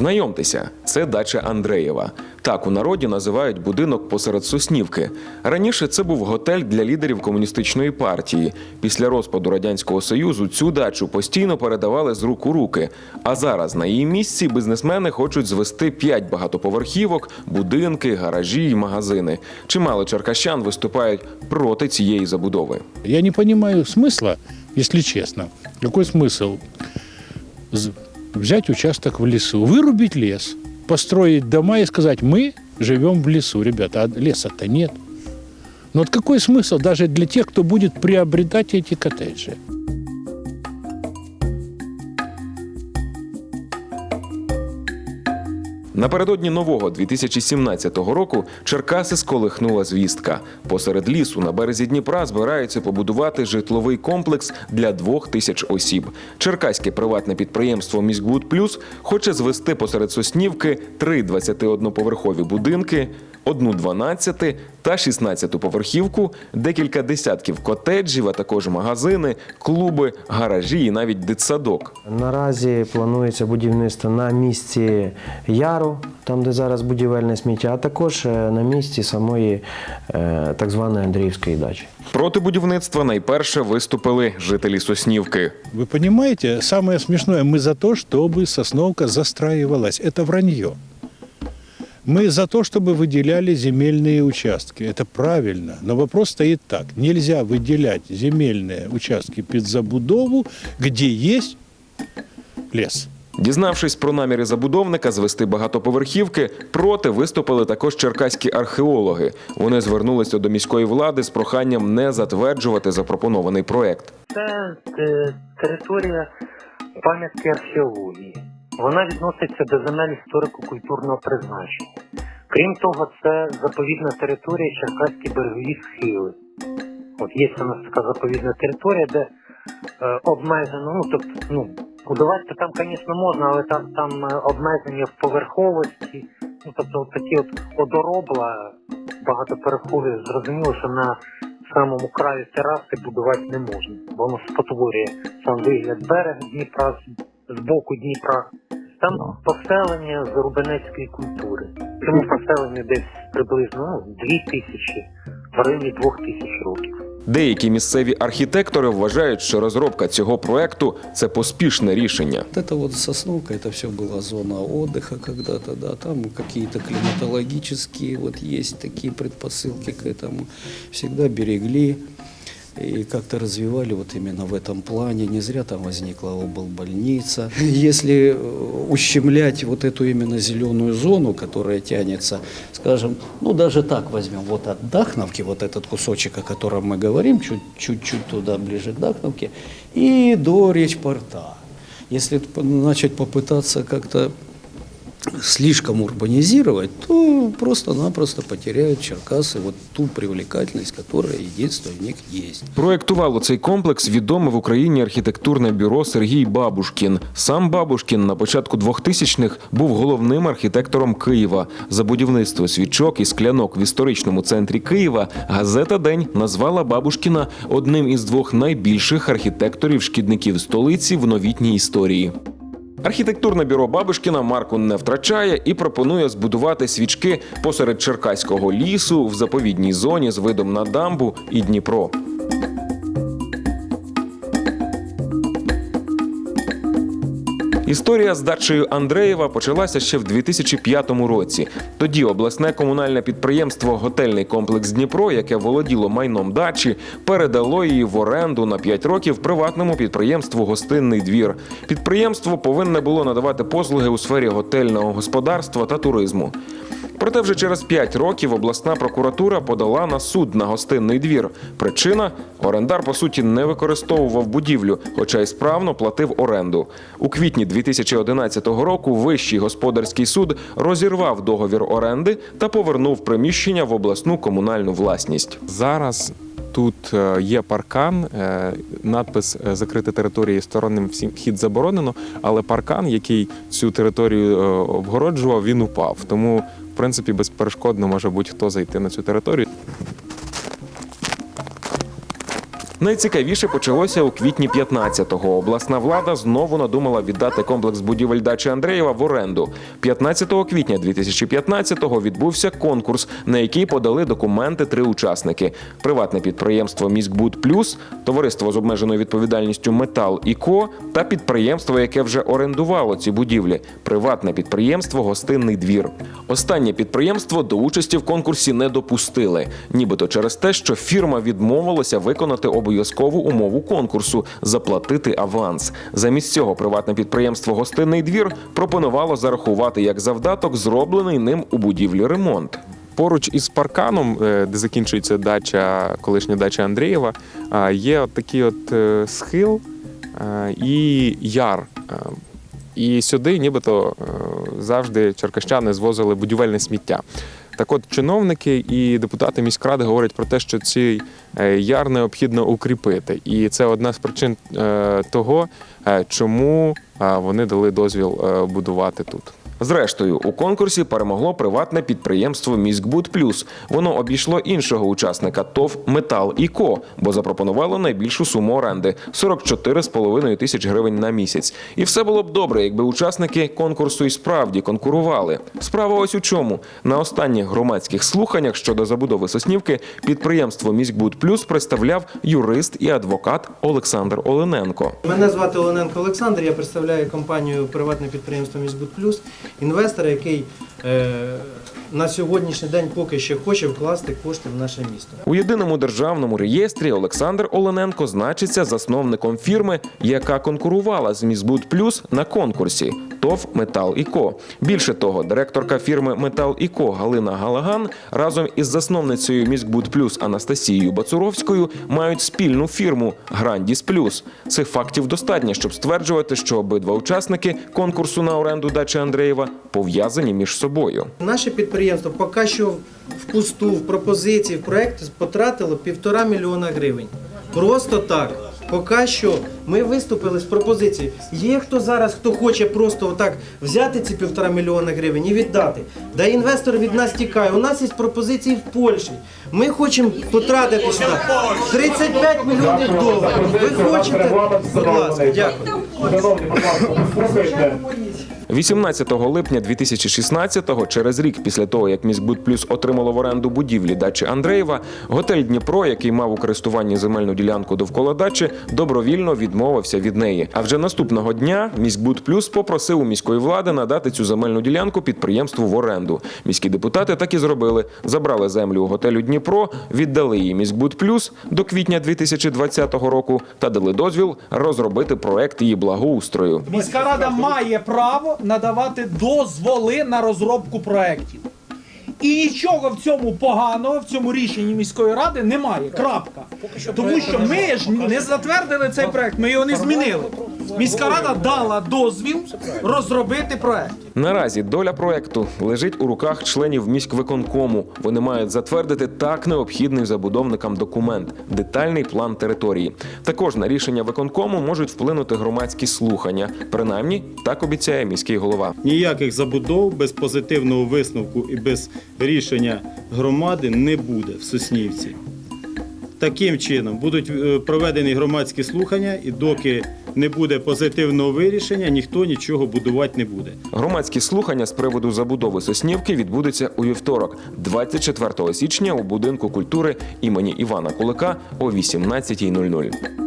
Знайомтеся, це дача Андреєва. Так у народі називають будинок посеред Соснівки. Раніше це був готель для лідерів комуністичної партії. Після розпаду радянського союзу цю дачу постійно передавали з рук у руки. А зараз на її місці бізнесмени хочуть звести п'ять багатоповерхівок, будинки, гаражі й магазини. Чимало черкащан виступають проти цієї забудови. Я не понимаю смысла, если честно. Какой смысл з- взять участок в лесу, вырубить лес, построить дома и сказать, мы живем в лесу, ребята, а леса-то нет. Но вот какой смысл даже для тех, кто будет приобретать эти коттеджи? Напередодні нового 2017 року Черкаси сколихнула звістка. Посеред лісу на березі Дніпра збираються побудувати житловий комплекс для двох тисяч осіб. Черкаське приватне підприємство Міськбуд Плюс хоче звести посеред Соснівки три 21-поверхові будинки, одну 12 та 16 поверхівку, декілька десятків котеджів, а також магазини, клуби, гаражі і навіть дитсадок. Наразі планується будівництво на місці Яру, там де зараз будівельне сміття, а також е, на місці самої е, так званої Андріївської дачі. Проти будівництва найперше виступили жителі Соснівки. Вы понимаете, самое смешное, мы за то, чтобы Сосновка застраивалась. Это вранье. Мы за то, чтобы выделяли земельные участки. Это правильно. Но вопрос стоит так. Нельзя выделять земельные участки под забудову, где есть лес. Дізнавшись про наміри забудовника звести багатоповерхівки, проти виступили також черкаські археологи. Вони звернулися до міської влади з проханням не затверджувати запропонований проект. Це е, територія пам'ятки археології. Вона відноситься до земель історико-культурного призначення. Крім того, це заповідна територія Черкаські берегові схили. От є у нас така заповідна територія, де е, обмежено, ну тобто, ну, будувати там, звісно, можна, але там, там е, обмеження в поверховості. Ну, тобто, от такі от одоробла багатоперехові, зрозуміло, що на самому краю тераси будувати не можна, бо воно спотворює сам вигляд берега Дніпра з боку Дніпра. Там поселення зарубинецької культури. Цьому поселенню десь приблизно ну, дві тисячі, в районі двох тисяч років. Деякі місцеві архітектори вважають, що розробка цього проекту це поспішне рішення. Вот это вот Сосновка, это все была зона отдыха когда-то, да, там какие-то климатологические вот есть такие предпосылки к этому. Всегда берегли и как-то развивали вот именно в этом плане. Не зря там возникла облбольница. Если э, ущемлять вот эту именно зеленую зону, которая тянется, скажем, ну даже так возьмем, вот от Дахновки, вот этот кусочек, о котором мы говорим, чуть- чуть-чуть туда ближе к Дахновке, и до речпорта. Если п- начать попытаться как-то слишком урбанизировать, то просто-напросто потеряют Черкасы вот ту привлекательность, которая единство в них есть. Проектувало цей комплекс відоме в Україні архітектурне бюро Сергій Бабушкін. Сам Бабушкін на початку 2000-х був головним архітектором Києва. За будівництво свічок і склянок в історичному центрі Києва газета День назвала Бабушкіна одним із двох найбільших архітекторів-шкідників столиці в новітній історії. Архітектурне бюро Бабушкіна марку не втрачає і пропонує збудувати свічки посеред Черкаського лісу в заповідній зоні з видом на дамбу і Дніпро. Історія з дачею Андреєва почалася ще в 2005 році. Тоді обласне комунальне підприємство Готельний комплекс Дніпро, яке володіло майном дачі, передало її в оренду на 5 років приватному підприємству Гостинний двір. Підприємство повинне було надавати послуги у сфері готельного господарства та туризму. Проте вже через 5 років обласна прокуратура подала на суд на гостинний двір. Причина орендар по суті не використовував будівлю, хоча й справно платив оренду. У квітні 2011 року Вищий господарський суд розірвав договір оренди та повернув приміщення в обласну комунальну власність. Зараз тут е, є паркан, е, надпис е, закрита територія сторонним всім вхід заборонено, але паркан, який цю територію обгороджував, він упав. Тому, в принципі, безперешкодно може будь-хто зайти на цю територію. Найцікавіше почалося у квітні 15-го. Обласна влада знову надумала віддати комплекс будівель дачі Андреєва в оренду. 15 квітня 2015-го відбувся конкурс, на який подали документи три учасники: приватне підприємство Міськбуд Плюс, товариство з обмеженою відповідальністю Метал і Ко та підприємство, яке вже орендувало ці будівлі приватне підприємство Гостинний двір. Останнє підприємство до участі в конкурсі не допустили, нібито через те, що фірма відмовилася виконати обов'язкову умову конкурсу заплатити аванс. Замість цього приватне підприємство Гостинний двір пропонувало зарахувати як завдаток зроблений ним у будівлі ремонт. Поруч із парканом, е, де закінчується дача, колишня дача Андрієва, є от такий от е, схил е, і яр. І сюди нібито завжди черкащани звозили будівельне сміття. Так от чиновники і депутати міськради говорять про те, що цей е, яр необхідно укріпити. І це одна з причин е, того, е, чому вони дали дозвіл будувати тут. Зрештою, у конкурсі перемогло приватне підприємство Міськбуд Плюс. Воно обійшло іншого учасника ТОВ Метал і Ко, бо запропонувало найбільшу суму оренди 44,5 тисяч гривень на місяць. І все було б добре, якби учасники конкурсу і справді конкурували. Справа ось у чому на останніх громадських слуханнях щодо забудови Соснівки підприємство Міськбуд Плюс представляв юрист і адвокат Олександр Олененко. Мене звати Олененко Олександр, я представляю компанію приватне підприємство Міськбуд Плюс, інвестора, який е, на сьогоднішній день поки ще хоче вкласти кошти в наше місто. У єдиному державному реєстрі Олександр Олененко значиться засновником фірми, яка конкурувала з Мізбуд Плюс на конкурсі ТОВ Метал і Ко. Більше того, директорка фірми Метал і Ко Галина Галаган разом із засновницею Міськбуд Плюс Анастасією Бацуровською мають спільну фірму Грандіс Плюс. Цих фактів достатньо, щоб стверджувати, що обидва учасники конкурсу на оренду дачі Андреєва пов'язані між собою. Наше підприємство поки що впусту, в пропозиції, в проєкт потратило півтора мільйона гривень. Просто так. Поки що ми виступили з пропозицією. Є хто зараз, хто хоче просто отак взяти ці півтора мільйона гривень і віддати. Да інвестор від нас тікає. У нас є пропозиції в Польщі. Ми хочемо потратити сюди 35 мільйонів доларів. Ви хочете? Будь ласка, дякую. 18 липня 2016-го, через рік після того, як Міськбуд Плюс отримало в оренду будівлі дачі Андреєва, готель Дніпро, який мав у користуванні земельну ділянку довкола дачі, добровільно відмовився від неї. А вже наступного дня Міськбуд Плюс попросив у міської влади надати цю земельну ділянку підприємству в оренду. Міські депутати так і зробили: забрали землю у готелю Дніпро, віддали її Міськбуд Плюс до квітня 2020 року та дали дозвіл розробити проект її благоустрою. Міська рада має право надавати дозволи на розробку проєктів. І нічого в цьому поганого в цьому рішенні міської ради немає. Крапка. Тому що ми ж не затвердили цей проект, ми його не змінили. Міська рада дала дозвіл розробити проект. Наразі доля проекту лежить у руках членів міськвиконкому. Вони мають затвердити так необхідний забудовникам документ детальний план території. Також на рішення виконкому можуть вплинути громадські слухання. Принаймні так обіцяє міський голова. Ніяких забудов без позитивного висновку і без рішення громади не буде в Соснівці. Таким чином будуть е, проведені громадські слухання, і доки не буде позитивного вирішення, ніхто нічого будувати не буде. Громадські слухання з приводу забудови Соснівки відбудуться у вівторок, 24 січня, у будинку культури імені Івана Кулика о 18.00.